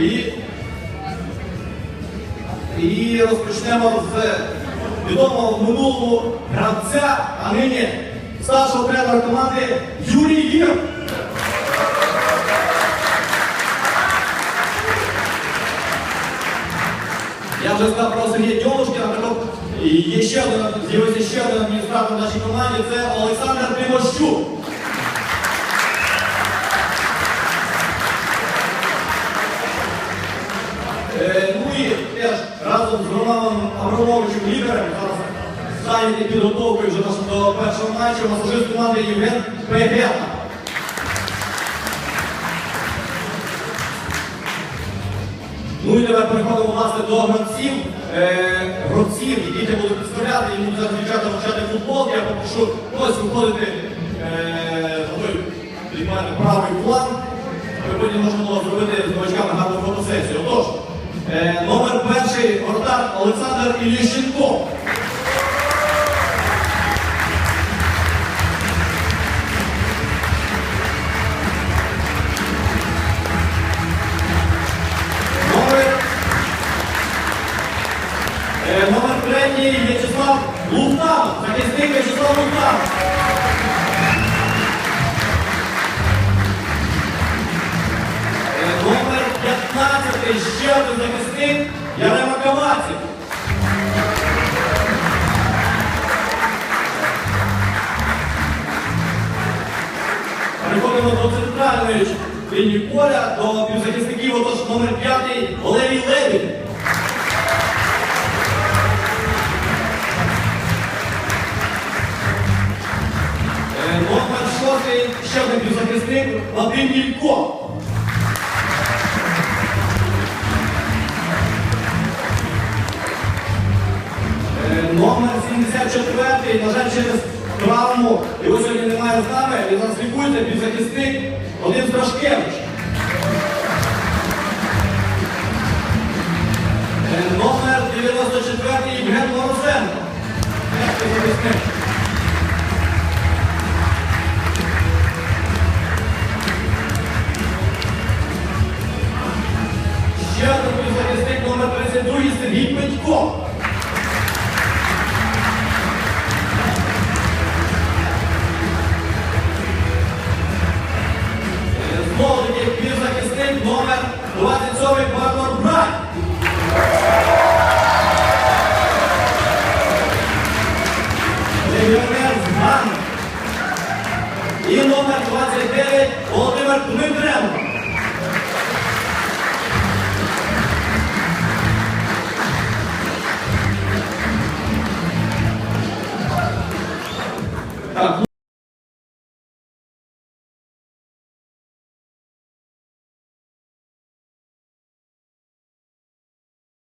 І, і розпочнемо з відомого в минулому гравця, а нині старшого тренера команди Юрій Гір. Я вже сказав про Сергія Дьомушкіна, так і є ще один, з'явився ще один адміністратор нашій команді, це Олександр Тимощук. Е, ну і теж разом з Романом Абрамовичем лідером зараз зайняті підготовкою вже до першого матчу масажист команди Євген Пегета. Ну і тепер переходимо власне до гравців. Е, гравців, які я буду представляти, йому зараз дівчата вчати футбол. Я попрошу ось виходити е, мене правий план. Потім можемо зробити з новачками гарну фотосесію. Отож, е, номер перший воротар Олександр Іліщенко. Номер, е, третій В'ячеслав Лухтан. Захисник В'ячеслав Лухтан. Е, Номер 15 ще один захисник Переходимо до центральної лінії поля, до півзахисників, отож номер 5 Валерій Левін. Е, Номер 6 ще один півзахисник Вадим Ілько. Е, Номер 74, на жаль, через травму. Його сьогодні немає з нами. Він нас лікується, півзахисник Вадим Страшкевич. Е, Номер 94 Євген Морозенко. Теж півзахисник. Ще один півзахисник номер 32 Сергій Петько. Номер 27 Бартор Брай. Легіонер з І номер 29 Володимир Дмитренко. Так,